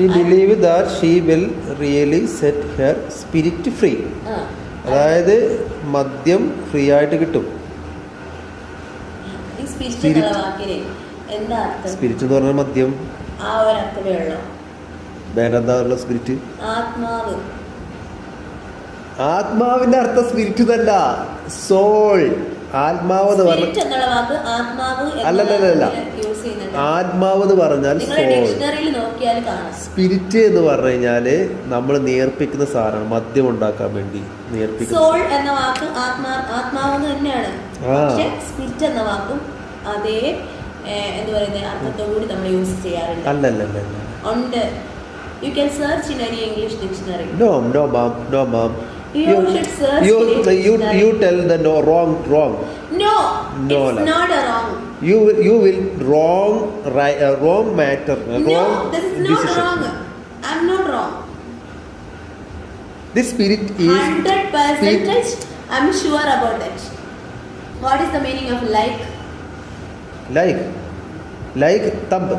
She believe that she will really set her spirit free. അതായത് മദ്യം free ആയിട്ട് കിട്ടും. സ്പിരിറ്റ് എന്ന് പറഞ്ഞാൽ മദ്യം. ആ ഒരു അർത്ഥമേ ഉള്ളൂ വേറെ എന്താ ഉള്ള സ്പിരിറ്റ് ആത്മാവ്. ആത്മാവിന്റെ അർത്ഥം സ്പിരിറ്റ് തന്നെ സോൾ ആത്മാവ് എന്ന് പറഞ്ഞാൽ സ്പിരിറ്റ് ആത്മാവ് അല്ലല്ലല്ല. യൂസ് ആത്മാവ് എന്ന് പറഞ്ഞാൽ സോൾ സ്പിരിറ്റ് എന്ന് പറഞ്ഞു കഴിഞ്ഞാൽ നമ്മൾ നേർപ്പിക്കുന്ന സാധനമാണ് മദ്യം ഉണ്ടാക്കാൻ വേണ്ടി നേർപ്പിക്കുന്ന സോൾ എന്ന വാക്ക് ആത്മാ ആത്മാവ് തന്നെയാണ്. സ്പിരിറ്റ് എന്ന വാക്കും അതേ എന്ന് പറയുന്ന അർത്ഥത്തോടുകൂടി നമ്മൾ യൂസ് ചെയ്യാറുണ്ട്. അല്ലല്ലല്ല ഉണ്ട്. You can search in any English dictionary no no ma'am no ma'am You you should search you, it. the you, you tell the no wrong wrong No, No, it's no. not a wrong. you you will wrong right uh, wrong matter uh, no, wrong this is not decision wrong. I'm not wrong. this spirit is hundred percentage I'm sure about that what is the meaning of like like like thumb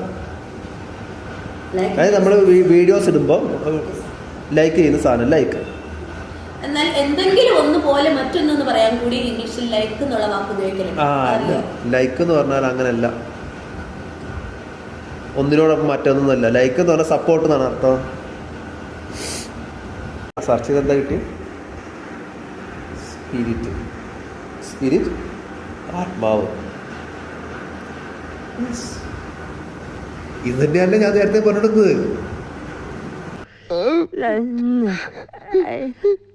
like അതായത് നമ്മൾ videos ഇടുമ്പോൾ like ചെയ്യുന്ന സാധനം like എന്നാൽ എന്തെങ്കിലും ഒന്ന് പോലെ മറ്റൊന്നെന്ന് പറയാൻ കൂടി ഇംഗ്ലീഷിൽ ലൈക്ക് എന്നുള്ള വാക്ക് ഉപയോഗിക്കലുണ്ട്? ലൈക്ക് എന്ന് പറഞ്ഞാൽ അങ്ങനെയല്ല ഒന്നിനോടൊപ്പം മറ്റൊന്നൊന്നുമല്ല. ലൈക്ക് എന്ന് പറഞ്ഞാൽ സപ്പോർട്ട് എന്നാണ് അർത്ഥം. സെർച്ച് ചെയ്ത് എന്താ കിട്ടി? സ്പിരിറ്റ് സ്പിരിറ്റ് ആത്മാവ്. ഇത് തന്നെയല്ലേ ഞാൻ നേരത്തെ പറഞ്ഞെടുക്കുന്നത്